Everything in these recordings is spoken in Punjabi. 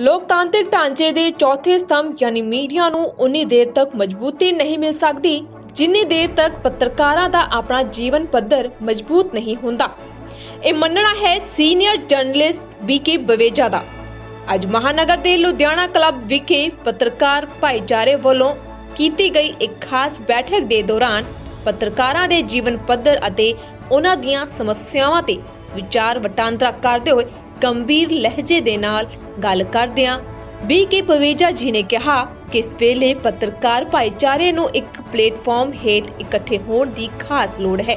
ਲੋਕਤਾਂਤਰਿਕ ਢਾਂਚੇ ਦੇ ਚੌਥੇ ਸਤੰਭ ਯਾਨੀ ਮੀਡੀਆ ਨੂੰ ਉਨੀ ਦੇਰ ਤੱਕ ਮਜ਼ਬੂਤੀ ਨਹੀਂ ਮਿਲ ਸਕਦੀ, ਜਿੰਨੀ ਦੇਰ ਤੱਕ ਪੱਤਰਕਾਰਾਂ ਦਾ ਆਪਣਾ ਜੀਵਨ ਪੱਧਰ ਮਜ਼ਬੂਤ ਨਹੀਂ ਹੁੰਦਾ। ਇਹ ਮੰਨਣਾ ਹੈ senior journalist B K Baweja ਦਾ। ਅੱਜ ਮਹਾਨਗਰ ਦੇ ਲੁਧਿਆਣਾ ਕਲੱਬ ਵਿਖੇ ਪੱਤਰਕਾਰ ਭਾਈਚਾਰੇ ਵੱਲੋਂ ਕੀਤੀ ਗਈ ਇੱਕ ਖਾਸ ਬੈਠਕ ਦੇ ਦੌਰਾਨ ਪੱਤਰਕਾਰਾਂ ਦੇ ਜੀਵਨ ਪੱਧਰ ਅਤੇ ਉਹਨਾਂ ਦੀਆਂ ਸਮੱਸਿਆਵਾਂ ਤੇ ਵਿਚਾਰ ਵਟਾਂਦਰਾ ਕਰਦੇ ਹੋਏ ਗੰਭੀਰ ਲਹਿਜੇ ਦੇ ਨਾਲ ਗੱਲ ਕਰਦਿਆਂ ਬੀਕੇ ਪਵੇਜਾ ਜੀ ਨੇ ਕਿਹਾ ਕਿ ਇਸ ਵੇਲੇ ਪੱਤਰਕਾਰ ਭਾਈਚਾਰੇ ਨੂੰ ਇੱਕ ਪਲੇਟਫਾਰਮ ਹੇਠ ਇਕੱਠੇ ਹੋਣ ਦੀ ਖਾਸ ਲੋੜ ਹੈ,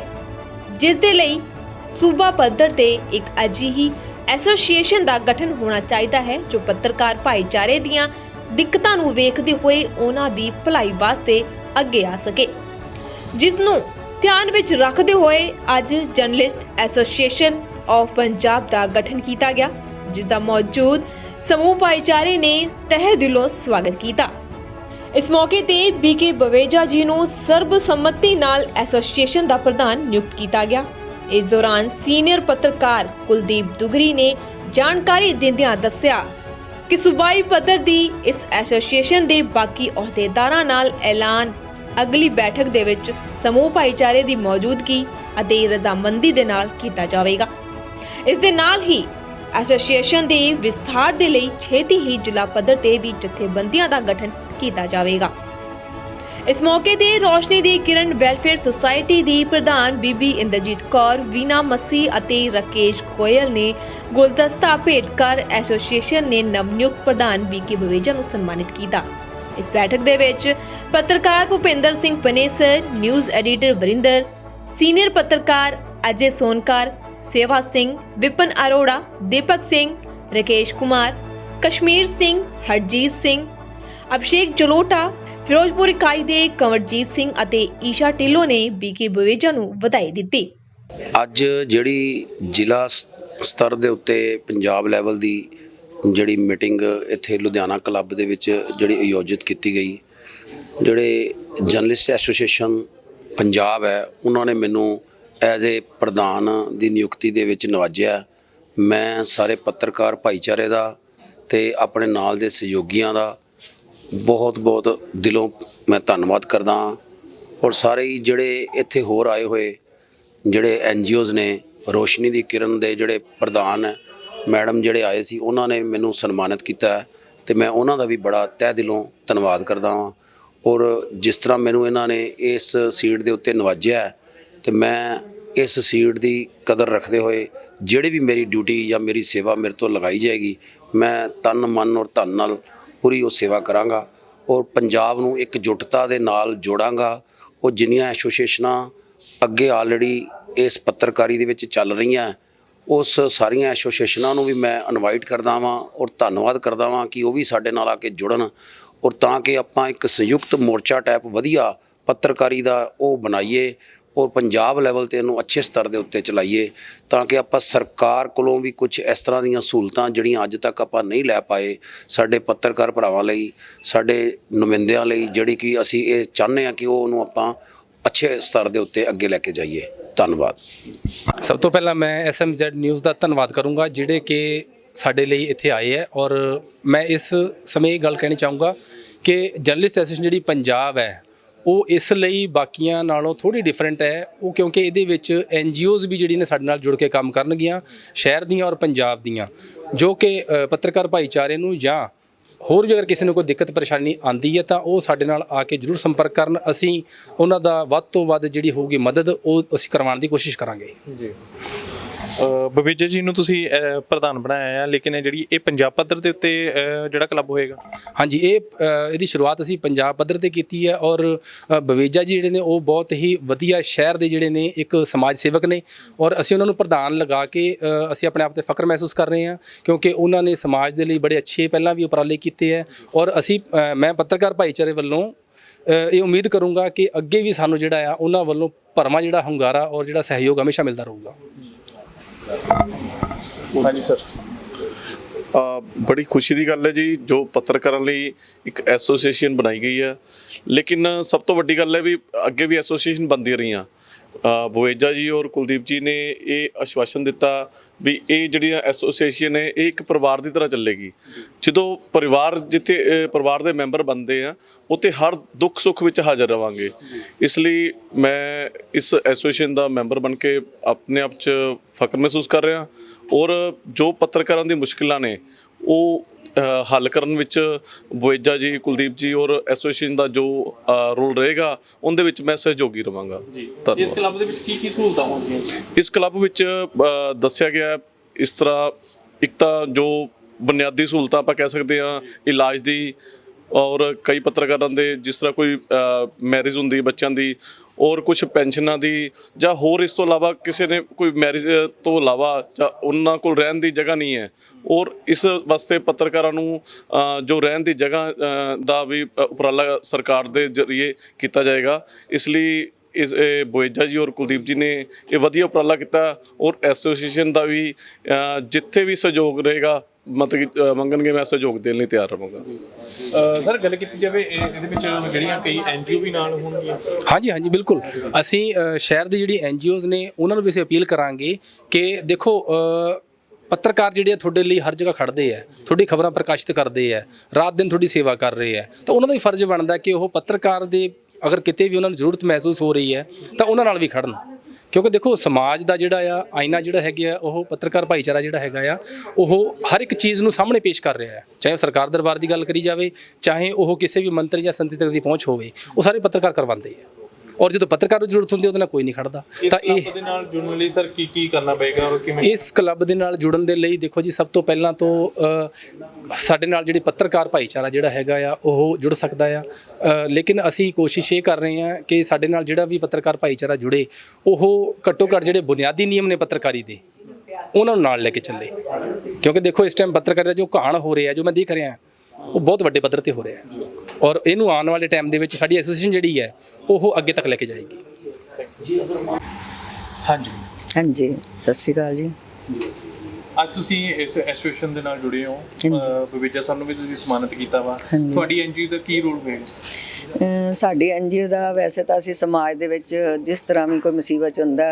ਜਿਸ ਦੇ ਲਈ ਸੂਬਾ ਪੱਧਰ ਤੇ ਇੱਕ ਅਜਿਹੀ ਐਸੋਸੀਏਸ਼ਨ ਦਾ ਗਠਨ ਹੋਣਾ ਚਾਹੀਦਾ ਹੈ ਜੋ ਪੱਤਰਕਾਰ ਭਾਈਚਾਰੇ ਦੀਆਂ ਦਿੱਕਤਾਂ ਨੂੰ ਵੇਖਦੇ ਹੋਏ ਉਹਨਾਂ ਦੀ ਭਲਾਈ ਵਾਸਤੇ ਅੱਗੇ ਆ ਸਕੇ। ਜਿਸ ਨੂੰ ਧਿਆਨ ਵਿੱਚ ਰੱਖਦੇ ਹੋਏ ਅੱਜ ਜਰਨਲਿਸਟ ਐਸੋਸੀਏਸ਼ਨ ਆਫ ਪੰਜਾਬ ਦਾ ਗਠਨ ਕੀਤਾ ਗਿਆ, ਜਿਸ ਦਾ ਮੌਜੂਦ ਸਮੂਹ ਭਾਈਚਾਰੇ ਨੇ ਤਹਿ ਦਿਲੋਂ ਸਵਾਗਤ ਕੀਤਾ। ਇਸ ਮੌਕੇ ਤੇ ਬੀਕੇ ਬਵੇਜਾ ਜੀ ਨੂੰ ਸਰਬਸੰਮਤੀ ਨਾਲ ਐਸੋਸੀਏਸ਼ਨ ਦਾ ਪ੍ਰਧਾਨ ਨਿਯੁਕਤ ਕੀਤਾ ਗਿਆ। ਇਸ ਦੌਰਾਨ ਸੀਨੀਅਰ ਪੱਤਰਕਾਰ ਕੁਲਦੀਪ ਦੁਗਰੀ ਨੇ ਜਾਣਕਾਰੀ ਦਿੰਦਿਆਂ ਦੱਸਿਆ ਕਿ ਸੂਬਾਈ ਪੱਧਰ ਦੀ ਇਸ ਐਸੋਸੀਏਸ਼ਨ ਦੇ ਬਾਕੀ ਅਹੁਦੇਦਾਰਾਂ ਨਾਲ ਐਲਾਨ ਅਗਲੀ ਬੈਠਕ ਦੇ ਵਿੱਚ ਸਮੂਹ ਭਾਈਚਾਰੇ ਦੀ ਮੌਜੂਦਗੀ ਅਤੇ ਰਜ਼ਾਮੰਦੀ ਦੇ ਨਾਲ ਕੀਤਾ ਜਾਵੇਗਾ। ਇਸ ਦੇ ਨਾਲ ਹੀ ਐਸੋਸੀਏਸ਼ਨ ਦੇ ਵਿਸਥਾਰ ਦੇ ਲਈ ਛੇਤੀ ਹੀ ਜ਼ਿਲ੍ਹਾ ਪੱਧਰ ਤੇ ਵੀ ਜਥੇਬੰਦੀਆਂ ਦਾ ਗਠਨ ਕੀਤਾ ਜਾਵੇਗਾ। ਇਸ ਮੌਕੇ ਤੇ ਰੋਸ਼ਨੀ ਦੀ ਕਿਰਨ ਵੈਲਫੇਅਰ ਸੁਸਾਇਟੀ ਦੀ ਪ੍ਰਧਾਨ ਬੀਬੀ ਇੰਦਰਜੀਤ ਕੌਰ, ਵੀਨਾ ਮੱਸੀ ਅਤੇ ਰਕੇਸ਼ ਗੋਇਲ ਨੇ ਗੁਲਦਸਤਾ ਭੇਟ ਕਰ ਐਸੋਸੀਏਸ਼ਨ ਨੇ ਨਵਨਿਯੁਕਤ ਪ੍ਰਧਾਨ ਬੀਕੇ ਬਵੇਜਾ ਨੂੰ ਸਨਮਾਨਿਤ ਕੀਤਾ। ਇਸ ਬੈਠਕ ਦੇ ਵਿੱਚ ਪੱਤਰਕਾਰ Bhupinder Singh Panesar, news editor Varinder, senior ਪੱਤਰਕਾਰ ਅਜੇ ਸੋਨਕਾਰ ਸੇਵਾ ਸਿੰਘ, ਵਿਪਨ ਅਰੋੜਾ, ਦੀਪਕ ਸਿੰਘ, ਰਕੇਸ਼ ਕੁਮਾਰ, ਕਸ਼ਮੀਰ ਸਿੰਘ, ਹਰਜੀਤ ਸਿੰਘ, ਅਭਿਸ਼ੇਕ ਜਲੋਟਾ, ਫਿਰੋਜ਼ਪੁਰ ਇਕਾਈ ਦੇ ਕੰਵਰਜੀਤ ਸਿੰਘ ਅਤੇ ਈਸ਼ਾ ਢਿੱਲੋਂ ਨੇ ਬੀਕੇ ਬਵੇਜਾ ਨੂੰ ਵਧਾਈ ਦਿੱਤੀ। ਅੱਜ ਜਿਹੜੀ ਜ਼ਿਲ੍ਹਾ ਸਤਰ ਦੇ ਉੱਤੇ ਪੰਜਾਬ ਲੈਵਲ ਦੀ ਜਿਹੜੀ ਮੀਟਿੰਗ ਇੱਥੇ ਲੁਧਿਆਣਾ ਕਲੱਬ ਦੇ ਵਿੱਚ ਜਿਹੜੀ ਆਯੋਜਿਤ ਕੀਤੀ ਗਈ, ਜਿਹੜੇ ਜਰਨਲਿਸਟ ਐਸੋਸੀਏਸ਼ਨ ਪੰਜਾਬ ਹੈ, ਉਹਨਾਂ ਨੇ ਮੈਨੂੰ ਐਜ਼ ਏ ਪ੍ਰਧਾਨ ਦੀ ਨਿਯੁਕਤੀ ਦੇ ਵਿੱਚ ਨਵਾਜਿਆ, ਮੈਂ ਸਾਰੇ ਪੱਤਰਕਾਰ ਭਾਈਚਾਰੇ ਦਾ ਤੇ ਆਪਣੇ ਨਾਲ ਦੇ ਸਹਿਯੋਗੀਆਂ ਦਾ ਬਹੁਤ ਬਹੁਤ ਦਿਲੋਂ ਮੈਂ ਧੰਨਵਾਦ ਕਰਦਾ ਹਾਂ। ਔਰ ਸਾਰੇ ਹੀ ਜਿਹੜੇ ਇੱਥੇ ਹੋਰ ਆਏ ਹੋਏ, ਜਿਹੜੇ ਐਨਜੀਓਜ਼ ਨੇ, ਰੋਸ਼ਨੀ ਦੀ ਕਿਰਨ ਦੇ ਜਿਹੜੇ ਪ੍ਰਧਾਨ ਮੈਡਮ ਜਿਹੜੇ ਆਏ ਸੀ, ਉਹਨਾਂ ਨੇ ਮੈਨੂੰ ਸਨਮਾਨਿਤ ਕੀਤਾ ਹੈ ਤੇ ਮੈਂ ਉਹਨਾਂ ਦਾ ਵੀ ਬੜਾ ਤਹਿ ਦਿਲੋਂ ਧੰਨਵਾਦ ਕਰਦਾ ਹਾਂ। ਔਰ ਜਿਸ ਤਰ੍ਹਾਂ ਮੈਨੂੰ ਇਹਨਾਂ ਨੇ ਇਸ ਸੀਟ ਦੇ ਉੱਤੇ ਨਵਾਜਿਆ ਹੈ, ਤੇ ਮੈਂ ਇਸ ਸੀਟ ਦੀ ਕਦਰ ਰੱਖਦੇ ਹੋਏ ਜਿਹੜੀ ਵੀ ਮੇਰੀ ਡਿਊਟੀ ਜਾਂ ਮੇਰੀ ਸੇਵਾ ਮੇਰੇ ਤੋਂ ਲਗਾਈ ਜਾਏਗੀ, ਮੈਂ ਤਨ, ਮਨ ਔਰ ਧਨ ਨਾਲ ਪੂਰੀ ਉਹ ਸੇਵਾ ਕਰਾਂਗਾ ਔਰ ਪੰਜਾਬ ਨੂੰ ਇੱਕ ਜੁਟਤਾ ਦੇ ਨਾਲ ਜੋੜਾਂਗਾ। ਉਹ ਜਿੰਨੀਆਂ ਐਸੋਸੀਏਸ਼ਨਾਂ ਅੱਗੇ ਆਲਰੇਡੀ ਇਸ ਪੱਤਰਕਾਰੀ ਦੇ ਵਿੱਚ ਚੱਲ ਰਹੀਆਂ, ਉਸ ਸਾਰੀਆਂ ਐਸੋਸੀਏਸ਼ਨਾਂ ਨੂੰ ਵੀ ਮੈਂ ਇਨਵਾਈਟ ਕਰਦਾ ਵਾਂ ਔਰ ਧੰਨਵਾਦ ਕਰਦਾ ਵਾਂ ਕਿ ਉਹ ਵੀ ਸਾਡੇ ਨਾਲ ਆ ਕੇ ਜੁੜਨ ਔਰ ਤਾਂ ਕਿ ਆਪਾਂ ਇੱਕ ਸੰਯੁਕਤ ਮੋਰਚਾ ਟਾਈਪ ਵਧੀਆ ਪੱਤਰਕਾਰੀ ਦਾ ਉਹ ਬਣਾਈਏ ਔਰ ਪੰਜਾਬ ਲੈਵਲ ਤੇ ਇਹਨੂੰ ਅੱਛੇ ਸਤਰ ਦੇ ਉੱਤੇ ਚਲਾਈਏ ਤਾਂ ਕਿ ਆਪਾਂ ਸਰਕਾਰ ਕੋਲੋਂ ਵੀ ਕੁਝ ਇਸ ਤਰ੍ਹਾਂ ਦੀਆਂ ਸਹੂਲਤਾਂ ਜਿਹੜੀਆਂ ਅੱਜ ਤੱਕ ਆਪਾਂ ਨਹੀਂ ਲੈ ਪਾਏ ਸਾਡੇ ਪੱਤਰਕਾਰ ਭਰਾਵਾਂ ਲਈ, ਸਾਡੇ ਨੁਮਾਇੰਦਿਆਂ ਲਈ ਜਿਹੜੀ ਕਿ ਅਸੀਂ ਇਹ ਚਾਹੁੰਦੇ ਹਾਂ ਕਿ ਉਹ ਉਹਨੂੰ ਆਪਾਂ ਅੱਛੇ ਸਤਰ ਦੇ ਉੱਤੇ ਅੱਗੇ ਲੈ ਕੇ ਜਾਈਏ। ਧੰਨਵਾਦ। ਸਭ ਤੋਂ ਪਹਿਲਾਂ ਮੈਂ ਐਸਐਮਜ਼ੈਡ ਨਿਊਜ਼ ਦਾ ਧੰਨਵਾਦ ਕਰੂੰਗਾ, ਜਿਹੜੇ ਕਿ ਸਾਡੇ ਲਈ ਇੱਥੇ ਆਏ ਹੈ ਔਰ ਮੈਂ ਇਸ ਸਮੇਂ ਇਹ ਗੱਲ ਕਹਿਣੀ ਚਾਹੂੰਗਾ ਕਿ ਜਰਨਲਿਸਟ ਐਸੋਸੀਏਸ਼ਨ ਜਿਹੜੀ ਪੰਜਾਬ ਹੈ ਉਹ ਇਸ ਲਈ ਬਾਕੀਆਂ ਨਾਲੋਂ ਥੋੜੀ ਡਿਫਰੈਂਟ ਹੈ। ਉਹ ਕਿਉਂਕਿ ਇਹਦੇ ਵਿੱਚ ਐਨਜੀਓਜ਼ ਵੀ ਜਿਹੜੀ ਨੇ ਸਾਡੇ ਨਾਲ ਜੁੜ ਕੇ ਕੰਮ ਕਰਨਗੀਆਂ, ਸ਼ਹਿਰ ਦੀਆਂ ਔਰ ਪੰਜਾਬ ਦੀਆਂ। ਜੋ ਕਿ ਪੱਤਰਕਾਰ ਭਾਈਚਾਰੇ ਨੂੰ ਜਾਂ ਹੋਰ ਵੀ ਅਗਰ ਕਿਸੇ ਨੂੰ ਕੋਈ ਦਿੱਕਤ ਪਰੇਸ਼ਾਨੀ ਆਂਦੀ ਹੈ ਤਾਂ ਉਹ ਸਾਡੇ ਨਾਲ ਆ ਕੇ ਜਰੂਰ ਸੰਪਰਕ ਕਰਨ। ਅਸੀਂ ਉਹਨਾਂ ਦਾ ਵੱਧ ਤੋਂ ਵੱਧ ਜਿਹੜੀ ਹੋਊਗੀ ਮਦਦ, ਉਹ ਅਸੀਂ ਕਰਵਾਉਣ ਦੀ ਕੋਸ਼ਿਸ਼ ਕਰਾਂਗੇ। ਜੀ। ਬਵੇਜਾ ਜੀ ਨੂੰ ਤੁਸੀਂ ਅਹ, ਪ੍ਰਧਾਨ ਬਣਾਇਆ ਹੈ ਲੇਕਿਨ ਇਹ ਜਿਹੜੀ ਇਹ ਪੰਜਾਬ ਪੱਧਰ ਦੇ ਉੱਤੇ ਅਹ, ਜਿਹੜਾ ਕਲੱਬ ਹੋਏਗਾ? ਹਾਂਜੀ ਇਹ ਅ, ਇਹਦੀ ਸ਼ੁਰੂਆਤ ਅਸੀਂ ਪੰਜਾਬ ਪੱਧਰ ਤੇ ਕੀਤੀ ਹੈ ਔਰ ਅ, ਬਵੇਜਾ ਜੀ ਜਿਹੜੇ ਨੇ ਉਹ ਬਹੁਤ ਹੀ ਵਧੀਆ ਸ਼ਹਿਰ ਦੇ ਜਿਹੜੇ ਨੇ ਇੱਕ ਸਮਾਜ ਸੇਵਕ ਨੇ ਔਰ ਅਸੀਂ ਉਹਨਾਂ ਨੂੰ ਪ੍ਰਧਾਨ ਲਗਾ ਕੇ ਅ, ਅਸੀਂ ਆਪਣੇ ਆਪ ਤੇ ਫਖਰ ਮਹਿਸੂਸ ਕਰ ਰਹੇ ਹਾਂ ਕਿਉਂਕਿ ਉਹਨਾਂ ਨੇ ਸਮਾਜ ਦੇ ਲਈ ਬੜੇ ਅੱਛੇ ਪਹਿਲਾਂ ਵੀ ਉਪਰਾਲੇ ਕੀਤੇ ਹੈ ਔਰ ਅਸੀਂ ਅ, ਮੈਂ ਪੱਤਰਕਾਰ ਭਾਈਚਾਰੇ ਵੱਲੋਂ ਅ, ਇਹ ਉਮੀਦ ਕਰੂੰਗਾ ਕਿ ਅੱਗੇ ਵੀ ਸਾਨੂੰ ਜਿਹੜਾ ਆ ਉਹਨਾਂ ਵੱਲੋਂ ਭਰਮਾ ਜਿਹੜਾ ਹੁੰਗਾਰਾ ਔਰ ਜਿਹੜਾ ਸਹਿਯੋਗ ਹਮੇਸ਼ਾ ਮਿਲਦਾ ਰਹੂਗਾ। ਹਾਂਜੀ ਸਰ। ਬੜੀ ਖੁਸ਼ੀ ਦੀ ਗੱਲ ਹੈ ਜੀ ਜੋ ਪੱਤਰਕਾਰਾਂ ਲਈ ਇੱਕ ਐਸੋਸੀਏਸ਼ਨ ਬਣਾਈ ਗਈ ਹੈ। ਲੇਕਿਨ ਸਭ ਤੋਂ ਵੱਡੀ ਗੱਲ ਹੈ ਵੀ ਅੱਗੇ ਵੀ ਐਸੋਸੀਏਸ਼ਨ ਬਣਦੀਆਂ ਰਹੀਆਂ। ਅ, ਜੀ ਔਰ ਕੁਲਦੀਪ ਜੀ ਨੇ ਇਹ ਆਸ਼ਵਾਸਨ ਦਿੱਤਾ ਵੀ ਇਹ ਜਿਹੜੀ ਐਸੋਸੀਏਸ਼ਨ ਹੈ ਇਹ ਇੱਕ ਪਰਿਵਾਰ ਦੀ ਤਰ੍ਹਾਂ ਚੱਲੇਗੀ। ਜਦੋਂ ਪਰਿਵਾਰ ਜਿੱਥੇ ਪਰਿਵਾਰ ਦੇ ਮੈਂਬਰ ਬਣਦੇ ਆ, ਉੱਥੇ ਹਰ ਦੁੱਖ ਸੁੱਖ ਵਿੱਚ ਹਾਜ਼ਰ ਰਵਾਂਗੇ। ਇਸ ਲਈ ਮੈਂ ਇਸ ਐਸੋਸੀਏਸ਼ਨ ਦਾ ਮੈਂਬਰ ਬਣ ਕੇ ਆਪਣੇ ਆਪ 'ਚ ਫਖਰ ਮਹਿਸੂਸ ਕਰ ਰਿਹਾ। ਔਰ ਜੋ ਪੱਤਰਕਾਰਾਂ ਦੀ ਮੁਸ਼ਕਿਲਾਂ ਨੇ, ਉਹ ਹੱਲ ਕਰਨ ਵਿੱਚ ਬੁਏਜਾ ਜੀ ਕੁਲਦੀਪ ਜੀ ਔਰ ਐਸੋਸੀਏਸ਼ਨ ਦਾ ਜੋ ਰੋਲ ਰਹੇਗਾ ਉਹਦੇ ਵਿੱਚ ਮੈਂ ਸਹਿਯੋਗੀ ਰਵਾਂਗਾ। ਇਸ ਕਲੱਬ ਦੇ ਵਿੱਚ ਕੀ ਕੀ ਸਹੂਲਤਾਂ ਹੋਣਗੀਆਂ ਇਸ ਕਲੱਬ ਵਿੱਚ ਦੱਸਿਆ ਗਿਆ ਇਸ ਤਰ੍ਹਾਂ ਇੱਕ ਤਾਂ ਜੋ ਬੁਨਿਆਦੀ ਸਹੂਲਤਾਂ ਆਪਾਂ ਕਹਿ ਸਕਦੇ ਹਾਂ ਇਲਾਜ ਦੀ ਔਰ ਕਈ ਪੱਤਰਕਾਰਾਂ ਦੇ ਜਿਸ ਤਰ੍ਹਾਂ ਕੋਈ ਮੈਰਿਜ ਹੁੰਦੀ ਬੱਚਿਆਂ ਦੀ ਔਰ ਕੁਝ ਪੈਨਸ਼ਨਾਂ ਦੀ ਜਾਂ ਹੋਰ ਇਸ ਤੋਂ ਇਲਾਵਾ ਕਿਸੇ ਨੇ ਕੋਈ ਮੈਰਿਜ ਤੋਂ ਇਲਾਵਾ ਜਾਂ ਉਹਨਾਂ ਕੋਲ ਰਹਿਣ ਦੀ ਜਗ੍ਹਾ ਨਹੀਂ ਹੈ ਔਰ ਇਸ ਵਾਸਤੇ ਪੱਤਰਕਾਰਾਂ ਨੂੰ ਜੋ ਰਹਿਣ ਦੀ ਜਗ੍ਹਾ ਦਾ ਵੀ ਉਪਰਾਲਾ ਸਰਕਾਰ ਦੇ ਜ਼ਰੀਏ ਕੀਤਾ ਜਾਏਗਾ। ਇਸ ਲਈ ਇਸ, ਇਹ ਬੋਏਜਾ ਜੀ ਔਰ ਕੁਲਦੀਪ ਜੀ ਨੇ ਇਹ ਵਧੀਆ ਉਪਰਾਲਾ ਕੀਤਾ ਔਰ ਐਸੋਸੀਏਸ਼ਨ ਦਾ ਵੀ ਜਿੱਥੇ ਵੀ ਸਹਿਯੋਗ ਰਹੇਗਾ ਮਤਲਬ ਕਿ ਅ, ਮੰਗਣਗੇ ਮੈਂ ਸਹਿਯੋਗ ਦੇਣ ਲਈ ਤਿਆਰ ਰਹਾਂਗਾ। ਸਰ ਗੱਲ ਕੀਤੀ ਜਾਵੇ ਇਹ- ਇਹਦੇ ਵਿੱਚ ਜਿਹੜੀਆਂ ਕਈ ਐਨਜੀਓ ਵੀ ਨਾਲ ਹੋਣਗੀਆਂ। ਹਾਂਜੀ ਹਾਂਜੀ ਬਿਲਕੁਲ। ਅਸੀਂ ਅ, ਸ਼ਹਿਰ ਦੀ ਜਿਹੜੀ ਐਨਜੀਓਜ਼ ਨੇ ਉਹਨਾਂ ਨੂੰ ਵੀ ਅਸੀਂ ਅਪੀਲ ਕਰਾਂਗੇ ਕਿ ਦੇਖੋ ਅ, ਪੱਤਰਕਾਰ ਜਿਹੜੇ ਆ ਤੁਹਾਡੇ ਲਈ ਹਰ ਜਗ੍ਹਾ ਖੜਦੇ ਆ ਤੁਹਾਡੀ ਖਬਰਾਂ ਪ੍ਰਕਾਸ਼ਿਤ ਕਰਦੇ ਆ ਰਾਤ ਦਿਨ ਤੁਹਾਡੀ ਸੇਵਾ ਕਰ ਰਹੇ ਆ। ਤਾਂ ਉਹਨਾਂ ਦਾ ਹੀ ਫਰਜ਼ ਬਣਦਾ ਕਿ ਉਹ ਪੱਤਰਕਾਰ ਦੇ ਅਗਰ ਕਿਤੇ ਵੀ ਉਹਨਾਂ ਨੂੰ ਜ਼ਰੂਰਤ ਮਹਿਸੂਸ ਹੋ ਰਹੀ ਹੈ, ਤਾਂ ਉਹਨਾਂ ਨਾਲ ਵੀ ਖੜਨ। ਕਿਉਂਕਿ ਦੇਖੋ, ਸਮਾਜ ਦਾ ਜਿਹੜਾ ਆ, ਆਇਨਾ ਜਿਹੜਾ ਹੈਗਾ ਆ, ਉਹ ਪੱਤਰਕਾਰ ਭਾਈਚਾਰਾ ਜਿਹੜਾ ਹੈਗਾ ਆ, ਉਹ ਹਰ ਇੱਕ ਚੀਜ਼ ਨੂੰ ਸਾਹਮਣੇ ਪੇਸ਼ ਕਰ ਰਿਹਾ ਹੈ। ਚਾਹੇ ਉਹ ਸਰਕਾਰ ਦਰਬਾਰ ਦੀ ਗੱਲ ਕਰੀ ਜਾਵੇ, ਚਾਹੇ ਉਹ ਕਿਸੇ ਵੀ ਮੰਤਰੀ ਜਾਂ ਸੰਤਰੀ ਤੱਕ ਦੀ ਪਹੁੰਚ ਹੋਵੇ, ਉਹ ਸਾਰੇ ਪੱਤਰਕਾਰ ਕਰਵਾਉਂਦੇ ਆ। ਔਰ ਜਦੋਂ ਪੱਤਰਕਾਰ ਨੂੰ ਜ਼ਰੂਰਤ ਹੁੰਦੀ ਹੈ ਉਹਦੇ ਨਾਲ ਕੋਈ ਨਹੀਂ ਖੜਦਾ। ਤਾਂ ਇਹ ਕਲੱਬ ਦੇ ਨਾਲ ਜੁੜਨ ਲਈ ਸਰ ਕੀ ਕੀ ਕਰਨਾ ਪਏਗਾ ਔਰ ਕਿਵੇਂ? ਇਸ ਕਲੱਬ ਦੇ ਨਾਲ ਜੁੜਨ ਦੇ ਲਈ ਦੇਖੋ ਜੀ ਸਭ ਤੋਂ ਪਹਿਲਾਂ ਤੋਂ ਸਾਡੇ ਨਾਲ ਜਿਹੜੀ ਪੱਤਰਕਾਰ ਭਾਈਚਾਰਾ ਜਿਹੜਾ ਹੈਗਾ ਆ ਉਹ ਜੁੜ ਸਕਦਾ ਆ। ਲੇਕਿਨ ਅਸੀਂ ਕੋਸ਼ਿਸ਼ ਇਹ ਕਰ ਰਹੇ ਹਾਂ ਕਿ ਸਾਡੇ ਨਾਲ ਜਿਹੜਾ ਵੀ ਪੱਤਰਕਾਰ ਭਾਈਚਾਰਾ ਜੁੜੇ ਉਹ ਘੱਟੋ ਘੱਟ ਜਿਹੜੇ ਬੁਨਿਆਦੀ ਨਿਯਮ ਨੇ ਪੱਤਰਕਾਰੀ ਦੇ ਉਹਨਾਂ ਨੂੰ ਨਾਲ ਲੈ ਕੇ ਚੱਲੇ। ਕਿਉਂਕਿ ਦੇਖੋ ਇਸ ਟਾਈਮ ਪੱਤਰਕਾਰੀ ਦਾ ਜੋ ਘਾਣ ਹੋ ਰਿਹਾ ਜੋ ਮੈਂ ਦੇਖ ਰਿਹਾ ਉਹ ਬਹੁਤ ਵੱਡੇ ਪੱਧਰ ਤੇ ਹੋ ਰਿਹਾ ਹੈ। ਔਰ ਇਹਨੂੰ ਆਉਣ ਵਾਲੇ ਟਾਈਮ ਦੇ ਵਿੱਚ ਸਾਡੀ ਐਸੋਸੀਏਸ਼ਨ ਜਿਹੜੀ ਹੈ ਉਹ ਅੱਗੇ ਤੱਕ ਲੈ ਕੇ ਜਾਏਗੀ। ਹਾਂਜੀ। ਹਾਂਜੀ ਸਤਿ ਸ਼੍ਰੀ ਅਕਾਲ ਜੀ। ਅੱਜ ਤੁਸੀਂ ਇਸ ਐਸੋਸੀਏਸ਼ਨ ਦੇ ਨਾਲ ਜੁੜੇ ਹੋ। ਬਵਿਜਾ ਸਾਨੂੰ ਵੀ ਤੁਸੀਂ ਸਨਮਾਨਿਤ ਕੀਤਾ ਵਾ। ਤੁਹਾਡੀ ਐਨਜੀਓ ਦਾ ਕੀ ਰੋਲ ਹੋਏਗਾ ਸਾਡੀ ਐਨਜੀਓ ਦਾ ਵੈਸੇ ਤਾਂ ਅਸੀਂ ਸਮਾਜ ਦੇ ਵਿੱਚ ਜਿਸ ਤਰ੍ਹਾਂ ਵੀ ਕੋਈ ਮੁਸੀਬਤ ਹੁੰਦਾ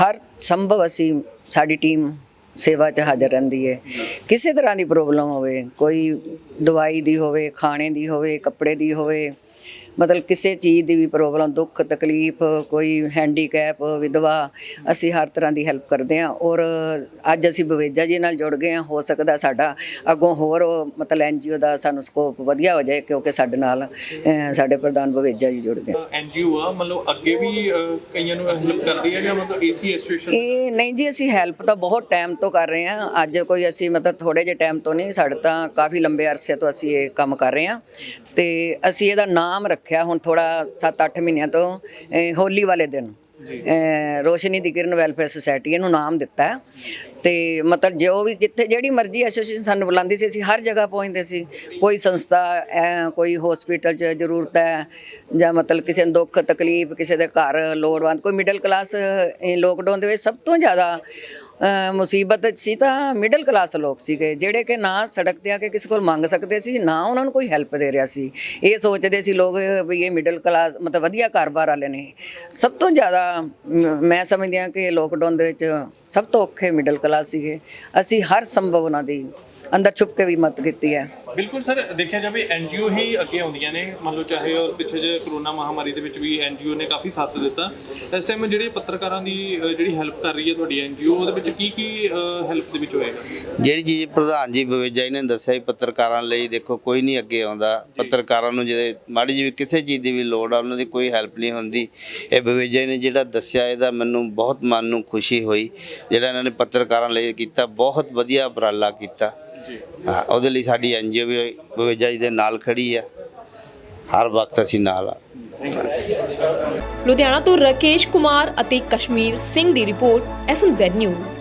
ਹਰ ਸੰਭਵ ਅਸੀਂ ਸਾਡੀ ਟੀਮ ਸੇਵਾ 'ਚ ਹਾਜ਼ਰ ਰਹਿੰਦੀ ਹੈ ਕਿਸੇ ਤਰ੍ਹਾਂ ਦੀ ਪ੍ਰੋਬਲਮ ਹੋਵੇ, ਕੋਈ ਦਵਾਈ ਦੀ ਹੋਵੇ, ਖਾਣੇ ਦੀ ਹੋਵੇ, ਕੱਪੜੇ ਦੀ ਹੋਵੇ ਮਤਲਬ ਕਿਸੇ ਚੀਜ਼ ਦੀ ਵੀ ਪ੍ਰੋਬਲਮ ਦੁੱਖ ਤਕਲੀਫ ਕੋਈ ਹੈਂਡੀਕੈਪ ਵਿਧਵਾ ਅਸੀਂ ਹਰ ਤਰ੍ਹਾਂ ਦੀ ਹੈਲਪ ਕਰਦੇ ਹਾਂ ਔਰ ਅੱਜ ਅਸੀਂ ਬਵੇਜਾ ਜੀ ਨਾਲ ਜੁੜ ਗਏ ਹਾਂ ਹੋ ਸਕਦਾ ਸਾਡਾ ਅੱਗੋਂ ਹੋਰ ਮਤਲਬ ਐਨਜੀਓ ਦਾ ਸਾਨੂੰ ਸਕੋਪ ਵਧੀਆ ਹੋ ਜਾਏ ਕਿਉਂਕਿ ਸਾਡੇ ਨਾਲ ਸਾਡੇ ਪ੍ਰਧਾਨ ਬਵੇਜਾ ਜੀ ਜੁੜ ਗਏ। ਐਨਜੀਓ ਆ ਮਤਲਬ ਅੱਗੇ ਵੀ ਕਈਆਂ ਨੂੰ ਹੈਲਪ ਕਰਦੀ ਹੈ ਜਾਂ ਮਤਲਬ ਏਸੀ ਐਸੋਸੀਏਸ਼ਨ ਇਹ ਨਹੀਂ ਜੀ ਅਸੀਂ ਹੈਲਪ ਤਾਂ ਬਹੁਤ ਟਾਈਮ ਤੋਂ ਕਰ ਰਹੇ ਹਾਂ। ਅੱਜ ਕੋਈ ਅਸੀਂ ਮਤਲਬ ਥੋੜੇ ਜਿਹੇ ਟਾਈਮ ਤੋਂ ਨਹੀਂ ਸਾਡੇ ਤਾਂ ਕਾਫੀ ਲੰਬੇ ਅਰਸੇ ਤੋਂ ਅਸੀਂ ਇਹ ਕੰਮ ਕਰ ਰਹੇ ਹਾਂ। ਤੇ ਅਸੀਂ ਇਹਦਾ ਨਾਮ ਰੱਖਿਆ ਹੁਣ ਥੋੜਾ 7-8 ਮਹੀਨਿਆਂ ਤੋਂ ਹੋਲੀ ਵਾਲੇ ਦਿਨ। ਰੋਸ਼ਨੀ ਦੀ ਕਿਰਨ ਵੈਲਫੇਅਰ ਸੁਸਾਇਟੀ ਇਹਨੂੰ ਨਾਮ ਦਿੱਤਾ ਤੇ ਮਤਲਬ ਜੋ ਵੀ ਜਿੱਥੇ ਜਿਹੜੀ ਮਰਜ਼ੀ ਐਸੋਸੀਏਸ਼ਨ ਸਾਨੂੰ ਬੁਲਾਉਂਦੀ ਸੀ ਅਸੀਂ ਹਰ ਜਗ੍ਹਾ ਪਹੁੰਚਦੇ ਸੀ। ਕੋਈ ਸੰਸਥਾ ਕੋਈ ਹਸਪੀਟਲ 'ਚ ਜ਼ਰੂਰਤ ਹੈ ਜਾਂ ਮਤਲਬ ਕਿਸੇ ਨੂੰ ਦੁੱਖ ਤਕਲੀਫ ਕਿਸੇ ਦੇ ਘਰ ਲੋੜਵੰਦ ਕੋਈ ਮਿਡਲ ਕਲਾਸ ਲੋਕਡਾਊਨ ਦੇ ਵਿੱਚ ਸਭ ਤੋਂ ਜ਼ਿਆਦਾ ਮੁਸੀਬਤ ਸੀ ਤਾਂ ਮਿਡਲ ਕਲਾਸ ਲੋਕ ਸੀਗੇ, ਜਿਹੜੇ ਕਿ ਨਾ ਸੜਕ ਤੇ ਆ ਕੇ ਕਿਸੇ ਕੋਲ ਮੰਗ ਸਕਦੇ ਸੀ, ਨਾ ਉਹਨਾਂ ਨੂੰ ਕੋਈ ਹੈਲਪ ਦੇ ਰਿਹਾ ਸੀ। ਇਹ ਸੋਚਦੇ ਸੀ ਲੋਕ ਵੀ ਇਹ ਮਿਡਲ ਕਲਾਸ ਮਤਲਬ ਵਧੀਆ ਕਾਰੋਬਾਰ ਵਾਲੇ ਨੇ। ਸਭ ਤੋਂ ਜ਼ਿਆਦਾ ਮੈਂ ਸਮਝਦੀ ਹਾਂ ਕਿ ਲੋਕਡਾਊਨ ਦੇ ਵਿੱਚ ਸਭ ਤੋਂ ਔਖੇ ਮਿਡਲ ਕਲਾਸ ਸੀਗੇ। ਅਸੀਂ ਹਰ ਸੰਭਵ ਉਹਨਾਂ ਦੀ ਅੰਦਰ ਛੁਪ ਕੇ ਵੀ ਮਦਦ ਕੀਤੀ ਹੈ। ਬਿਲਕੁਲ ਸਰ ਦੇਖਿਆ ਜਾਵੇ ਐਨਜੀਓ ਹੀ ਅੱਗੇ ਆਉਂਦੀਆਂ ਨੇ। ਮੰਨ ਲਓ ਚਾਹੇ ਉਹ ਪਿੱਛੇ ਜੇ ਕਰੋਨਾ ਮਹਾਮਾਰੀ ਦੇ ਵਿੱਚ ਵੀ ਐਨਜੀਓ ਨੇ ਕਾਫੀ ਸਾਥ ਦਿੱਤਾ। ਇਸ ਟਾਈਮ ਜਿਹੜੀ ਪੱਤਰਕਾਰਾਂ ਦੀ ਜਿਹੜੀ ਹੈਲਪ ਕਰ ਰਹੀ ਹੈ ਤੁਹਾਡੀ ਐਨਜੀਓ ਉਹਦੇ ਵਿੱਚ ਕੀ ਕੀ ਹੈਲਪ ਦੇ ਵਿੱਚ ਹੋਏਗਾ? ਜਿਹੜੀ ਚੀਜ਼ ਪ੍ਰਧਾਨ ਜੀ ਬਵੇਜਾ ਜੀ ਨੇ ਦੱਸਿਆ ਸੀ ਪੱਤਰਕਾਰਾਂ ਲਈ ਦੇਖੋ ਕੋਈ ਨਹੀਂ ਅੱਗੇ ਆਉਂਦਾ। ਪੱਤਰਕਾਰਾਂ ਨੂੰ ਜਿਹੜੇ ਮਾੜੀ ਜਿਹੀ ਵੀ ਕਿਸੇ ਚੀਜ਼ ਦੀ ਵੀ ਲੋੜ ਆ ਉਹਨਾਂ ਦੀ ਕੋਈ ਹੈਲਪ ਨਹੀਂ ਹੁੰਦੀ। ਇਹ ਬਵੇਜਾ ਨੇ ਜਿਹੜਾ ਦੱਸਿਆ ਇਹਦਾ ਮੈਨੂੰ ਬਹੁਤ ਮਨ ਨੂੰ ਖੁਸ਼ੀ ਹੋਈ। ਜਿਹੜਾ ਇਹਨਾਂ ਨੇ ਪੱਤਰਕਾਰਾਂ ਲਈ ਕੀਤਾ ਬਹੁਤ ਵਧੀਆ ਉਪਰਾਲਾ ਕੀਤਾ। ਹਾਂ, ਉਹਦੇ ਲਈ ਸਾਡੀ ਐਨਜੀਓ ਵੀ ਬਵੇਜਾ ਜੀ ਦੇ ਨਾਲ ਖੜੀ ਆ। ਹਰ ਵਕਤ ਅਸੀਂ ਨਾਲ ਆ। ਲੁਧਿਆਣਾ ਤੋਂ ਰਕੇਸ਼ ਕੁਮਾਰ ਅਤੇ ਕਸ਼ਮੀਰ ਸਿੰਘ ਦੀ report S M Z news